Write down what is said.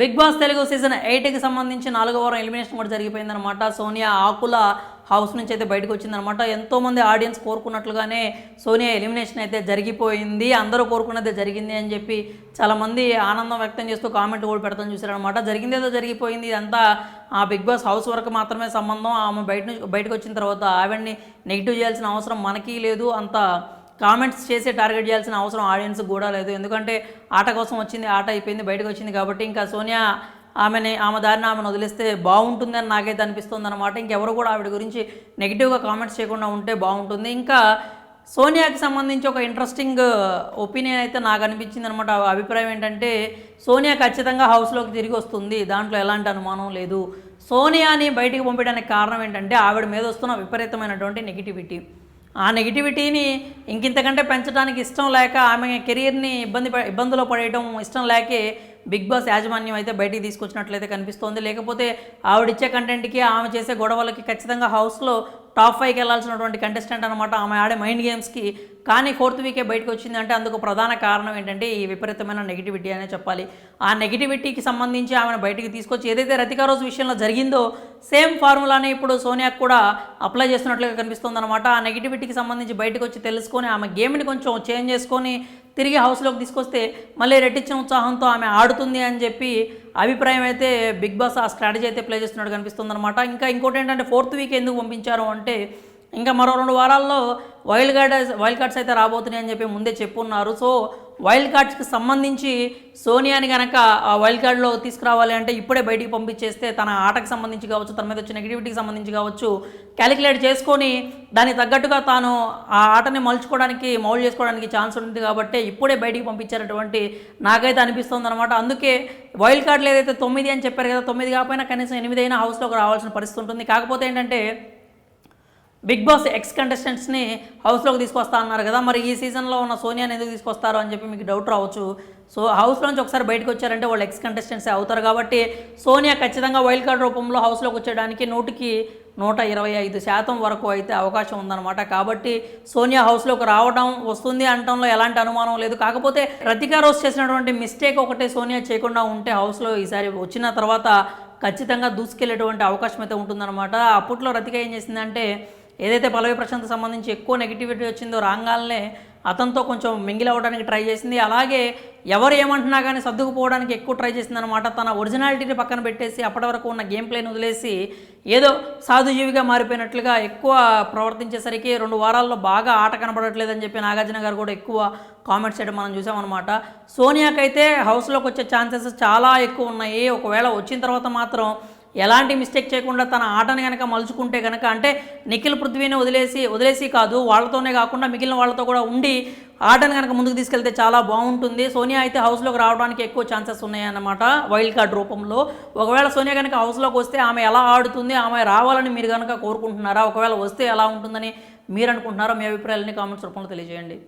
Big boss Telugu season ఎయిట్కి సంబంధించి నాలుగో వారం ఎలిమినేషన్ కూడా జరిగిపోయిందనమాట సోనియా ఆకుల హౌస్ నుంచి అయితే బయటకు వచ్చిందనమాట ఎంతోమంది ఆడియన్స్ కోరుకున్నట్లుగానే సోనియా ఎలిమినేషన్ అయితే జరిగిపోయింది. అందరూ కోరుకున్నదే జరిగింది అని చెప్పి చాలామంది ఆనందం వ్యక్తం చేస్తూ కామెంట్ కూడా పెడతాం చూసారనమాట జరిగిందేదో జరిగిపోయింది. ఇదంతా ఆ బిగ్ బాస్ హౌస్ వరకు మాత్రమే సంబంధం. ఆమె బయట నుంచి బయటకు వచ్చిన తర్వాత ఆవిడ్ని నెగిటివ్ చేయాల్సిన అవసరం మనకి లేదు. అంత కామెంట్స్ చేసే టార్గెట్ చేయాల్సిన అవసరం ఆడియన్స్ కూడా లేదు. ఎందుకంటే ఆట కోసం వచ్చింది ఆట అయిపోయింది బయటకు వచ్చింది కాబట్టి ఇంకా సోనియా ఆమెని ఆమె దారిని ఆమెను వదిలేస్తే బాగుంటుందని నాకైతే అనిపిస్తుంది అనమాట ఇంకెవరు కూడా ఆవిడ గురించి నెగిటివ్గా కామెంట్స్ చేయకుండా ఉంటే బాగుంటుంది. ఇంకా సోనియాకి సంబంధించి ఒక ఇంట్రెస్టింగ్ ఒపీనియన్ అయితే నాకు అనిపించింది అనమాట అభిప్రాయం ఏంటంటే సోనియా ఖచ్చితంగా హౌస్లోకి తిరిగి వస్తుంది. దాంట్లో ఎలాంటి అనుమానం లేదు. సోనియాని బయటికి పంపించడానికి కారణం ఏంటంటే ఆవిడ మీద వస్తున్న విపరీతమైనటువంటి నెగిటివిటీ. ఆ నెగిటివిటీని ఇంకింతకంటే పెంచడానికి ఇష్టం లేక ఆమె కెరీర్ని ఇబ్బంది ఇబ్బందులో పడేయడం ఇష్టం లేకే బిగ్ బాస్ యాజమాన్యం అయితే బయటికి తీసుకొచ్చినట్లయితే కనిపిస్తోంది. లేకపోతే ఆవిడిచ్చే కంటెంట్కి ఆమె చేసే గొడవలకి ఖచ్చితంగా హౌస్లో టాప్ ఫైవ్కి వెళ్ళాల్సినటువంటి కంటెస్టెంట్ అనమాట ఆమె ఆడే మైండ్ గేమ్స్కి కానీ ఫోర్త్ వీకే బయటకు వచ్చింది అంటే అందుకు ప్రధాన కారణం ఏంటంటే ఈ విపరీతమైన నెగిటివిటీ అనే చెప్పాలి. ఆ నెగిటివిటీకి సంబంధించి ఆమెను బయటికి తీసుకొచ్చి ఏదైతే రతికా రోజు విషయంలో జరిగిందో సేమ్ ఫార్ములానే ఇప్పుడు సోనియాకు కూడా అప్లై చేస్తున్నట్లుగా కనిపిస్తుంది అనమాట ఆ నెగిటివిటీకి సంబంధించి బయటకు వచ్చి తెలుసుకొని ఆమె గేమ్ని కొంచెం చేంజ్ చేసుకొని తిరిగి హౌస్లోకి తీసుకొస్తే మళ్ళీ రెట్టించిన ఉత్సాహంతో ఆమె ఆడుతుంది అని చెప్పి అభిప్రాయం అయితే బిగ్ బాస్ ఆ స్ట్రాటజీ అయితే ప్లే చేస్తున్నట్టు కనిపిస్తుంది అనమాట ఇంకా ఇంకోటి ఏంటంటే ఫోర్త్ వీక్ ఎందుకు పంపించారు అంటే ఇంకా మరో రెండు వారాల్లో వైల్డ్ కార్డ్ వైల్డ్ కార్డ్స్ అయితే రాబోతున్నాయి అని చెప్పి ముందే చెప్పున్నారు. సో వైల్డ్ కార్డ్స్కి సంబంధించి సోనియాని కనుక ఆ వైల్డ్ కార్డ్లో తీసుకురావాలి అంటే ఇప్పుడే బయటికి పంపించేస్తే తన ఆటకు సంబంధించి కావచ్చు తన మీద వచ్చే నెగిటివిటీకి సంబంధించి కావచ్చు క్యాలిక్యులేట్ చేసుకొని దానికి తగ్గట్టుగా తాను ఆ ఆటని మలుచుకోవడానికి మౌల్ చేసుకోవడానికి ఛాన్స్ ఉంటుంది కాబట్టి ఇప్పుడే బయటికి పంపించారటువంటి నాకైతే అనిపిస్తుంది అనమాట అందుకే వైల్డ్ కార్డులు ఏదైతే తొమ్మిది అని చెప్పారు కదా తొమ్మిది కాకపోయినా కనీసం ఎనిమిది అయినా హౌస్లోకి రావాల్సిన పరిస్థితి ఉంటుంది. కాకపోతే ఏంటంటే బిగ్ బాస్ ఎక్స్ కంటెస్టెంట్స్ని హౌస్లోకి తీసుకొస్తా అన్నారు కదా మరి ఈ సీజన్లో ఉన్న సోనియాని ఎందుకు తీసుకొస్తారు అని చెప్పి మీకు డౌట్ రావచ్చు. సో హౌస్లోంచి ఒకసారి బయటకు వచ్చారంటే వాళ్ళు ఎక్స్ కంటెస్టెంట్సే అవుతారు కాబట్టి సోనియా ఖచ్చితంగా వైల్డ్ కార్డ్ రూపంలో హౌస్లోకి వచ్చేయడానికి నూటికి నూట ఇరవై ఐదు శాతం వరకు అయితే అవకాశం ఉందన్నమాట. కాబట్టి సోనియా హౌస్లోకి రావడం వస్తుంది అనటంలో ఎలాంటి అనుమానం లేదు. కాకపోతే రతికా రోజు చేసినటువంటి మిస్టేక్ ఒకటే సోనియా చేయకుండా ఉంటే హౌస్లో ఈసారి వచ్చిన తర్వాత ఖచ్చితంగా దూసుకెళ్ళేటువంటి అవకాశం అయితే ఉంటుందన్నమాట. అప్పట్లో రతిక ఏం చేసిందంటే ఏదైతే పల్లవి ప్రశాంత్ సంబంధించి ఎక్కువ నెగిటివిటీ వచ్చిందో రాగానే అతనితో కొంచెం మింగిలవ్వడానికి ట్రై చేసింది. అలాగే ఎవరు ఏమంటున్నా కానీ సర్దుకుపోవడానికి ఎక్కువ ట్రై చేసిందనమాట తన ఒరిజినాలిటీని పక్కన పెట్టేసి అప్పటి వరకు ఉన్న గేమ్ ప్లేని వదిలేసి ఏదో సాధుజీవిగా మారిపోయినట్లుగా ఎక్కువ ప్రవర్తించేసరికి రెండు వారాల్లో బాగా ఆట కనబడట్లేదని చెప్పి నాగార్జున గారు కూడా ఎక్కువ కామెంట్స్ చేయడం మనం చూసామన్నమాట. సోనియాకైతే హౌస్లోకి వచ్చే ఛాన్సెస్ చాలా ఎక్కువ ఉన్నాయి. ఒకవేళ వచ్చిన తర్వాత మాత్రం ఎలాంటి మిస్టేక్ చేయకుండా తన ఆటను కనుక మలుచుకుంటే కనుక అంటే నిఖిల్ పృథ్వీని వదిలేసి వదిలేసి కాదు వాళ్ళతోనే కాకుండా మిగిలిన వాళ్ళతో కూడా ఉండి ఆటను కనుక ముందుకు తీసుకెళ్తే చాలా బాగుంటుంది. సోనియా అయితే హౌస్లోకి రావడానికి ఎక్కువ ఛాన్సెస్ ఉన్నాయన్నమాట వైల్డ్ కార్డ్ రూపంలో. ఒకవేళ సోనియా కనుక హౌస్లోకి వస్తే ఆమె ఎలా ఆడుతుంది ఆమె రావాలని మీరు కనుక కోరుకుంటున్నారా? ఒకవేళ వస్తే ఎలా ఉంటుందని మీరు అనుకుంటున్నారో మీ అభిప్రాయాలని కామెంట్స్ రూపంలో తెలియజేయండి.